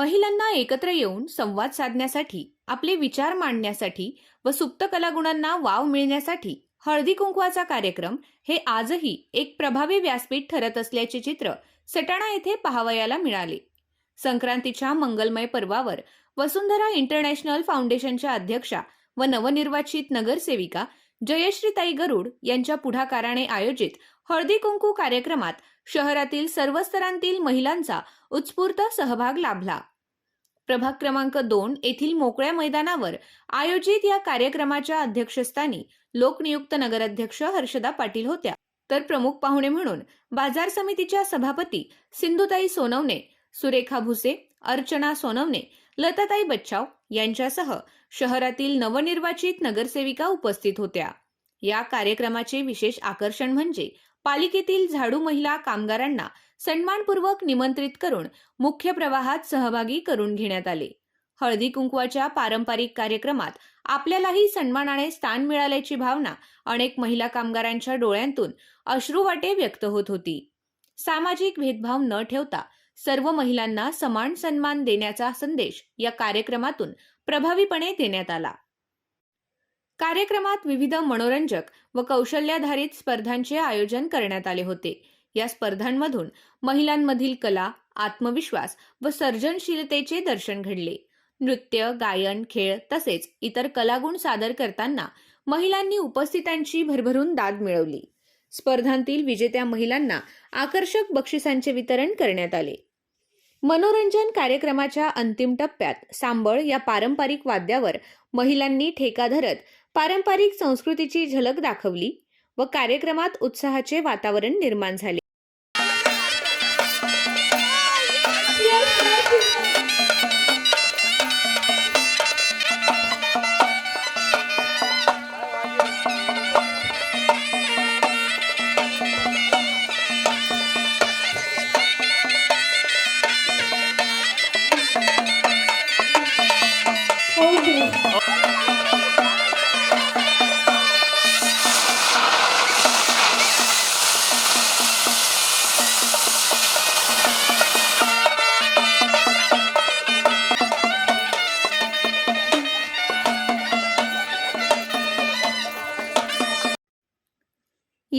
महिलांना एकत्र येऊन संवाद साधण्यासाठी आपले विचार मांडण्यासाठी व सुप्त कलागुणांना वाव मिळण्यासाठी हळदी कुंकवाचा कार्यक्रम हे आजही एक प्रभावी व्यासपीठ ठरत असल्याचे चित्र सटाणा येथे पाहावयाला मिळाले. संक्रांतीच्या मंगलमय पर्वावर वसुंधरा इंटरनॅशनल फाउंडेशनच्या अध्यक्षा व नवनिर्वाचित नगरसेविका जयश्रीताई गरुड यांच्या पुढाकाराने आयोजित हळदी कुंकू कार्यक्रमात शहरातील सर्व स्तरांतील महिलांचा उत्स्फूर्त सहभाग लाभला. प्रभाग क्रमांक दोन येथील मोकळ्या मैदानावर आयोजित या कार्यक्रमाच्या अध्यक्षस्थानी लोकनियुक्त नगराध्यक्ष हर्षदा पाटील होत्या. तर प्रमुख पाहुणे म्हणून बाजार समितीच्या सभापती सिंधुताई सोनवणे सुरेखा भुसे अर्चना सोनवणे लताताई बच्चाव यांच्यासह शहरातील नवनिर्वाचित नगरसेविका उपस्थित होत्या. या कार्यक्रमाचे विशेष आकर्षण म्हणजे पालिकेतील झाडू महिला कामगारांना सन्मानपूर्वक निमंत्रित करून मुख्य प्रवाहात सहभागी करून घेण्यात आले. हळदी कुंकवाच्या पारंपरिक कार्यक्रमात आपल्यालाही सन्मानाने स्थान मिळाल्याची भावना अनेक महिला कामगारांच्या डोळ्यांतून अश्रुवाटे व्यक्त होत होती. सामाजिक भेदभाव न ठेवता सर्व महिलांना समान सन्मान देण्याचा संदेश या कार्यक्रमातून प्रभावीपणे देण्यात आला. कार्यक्रमात विविध मनोरंजक व कौशल्याधारित स्पर्धांचे आयोजन करण्यात आले होते. या स्पर्धांमधून महिलांमधील कला आत्मविश्वास व सर्जनशीलतेचे दर्शन घडले. नृत्य गायन खेळ तसेच इतर कलागुण सादर करताना महिलांनी उपस्थितांची भरभरून दाद मिळवली. स्पर्धांतील विजेत्या महिलांना आकर्षक बक्षिसांचे वितरण करण्यात आले. मनोरंजन कार्यक्रमाच्या अंतिम टप्प्यात सांबळ या पारंपरिक वाद्यावर महिलांनी ठेका धरत पारंपरिक संस्कृतीची झलक दाखवली व कार्यक्रमात उत्साहाचे वातावरण निर्माण झाले.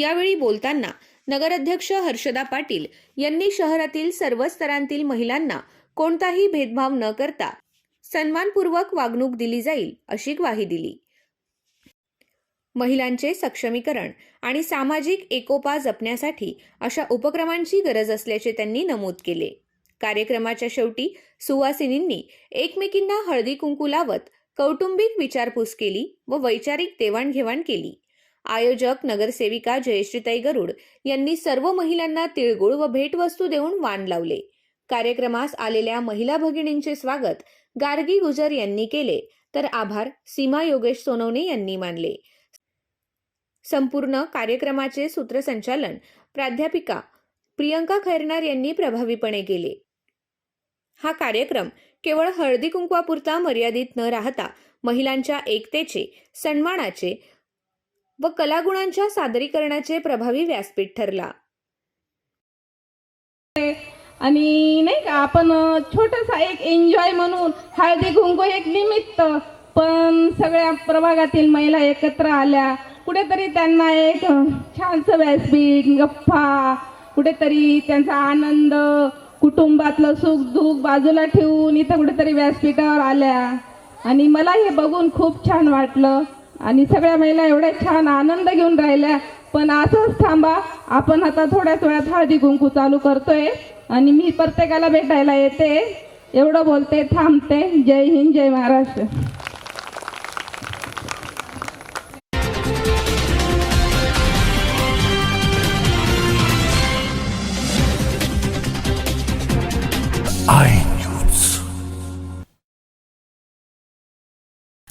यावेळी बोलताना नगराध्यक्ष हर्षदा पाटील यांनी शहरातील सर्व स्तरांतील महिलांना कोणताही भेदभाव न करता सन्मानपूर्वक वागणूक दिली जाईल अशी ग्वाही दिली. महिलांचे सक्षमीकरण आणि सामाजिक एकोपा जपण्यासाठी अशा उपक्रमांची गरज असल्याचे त्यांनी नमूद केले. कार्यक्रमाच्या शेवटी सुवासिनींनी एकमेकींना हळदी कुंकू लावत कौटुंबिक विचारपूस केली व वैचारिक देवाणघेवाण केली. आयोजक नगरसेविका जयश्रीताई गरुड यांनी सर्व महिलांना तिळगुळ व भेटवस्तू देऊन वाण लावले. कार्यक्रमास आलेल्या महिला भगिनींचे स्वागत गार्गी गुजर यांनी केले. तर आभार सीमा योगेश सोनवणे यांनी मानले. संपूर्ण कार्यक्रमाचे सूत्रसंचालन प्राध्यापिका प्रियंका खैरनार यांनी प्रभावीपणे केले. हा कार्यक्रम केवळ हळदी कुंकवापुरता मर्यादित न राहता महिलांच्या एकतेचे सन्मानाचे व कलागुणांच्या सादरीकरणाचे प्रभावी व्यासपीठ ठरला. आणि नाही का आपण छोटासा एक एन्जॉय म्हणून हळदी कुंकू एक निमित्त पण सगळ्या प्रभागातील महिला एकत्र आल्या. कुठेतरी त्यांना एक छानसं व्यासपीठ गप्पा कुठेतरी त्यांचा आनंद कुटुंबातलं सुख दुःख बाजूला ठेवून इथं कुठेतरी व्यासपीठावर आल्या. आणि मला हे बघून खूप छान वाटलं. आणि सगळ्या महिला एवढ्या छान आनंद घेऊन राहिल्या. पण असंच थांबा आपण आता थोड्याच वेळात हळदी कुंकू चालू करतोय आणि मी प्रत्येकाला भेटायला येते. एवढं बोलते थांबते. जय हिंद जय महाराष्ट्र.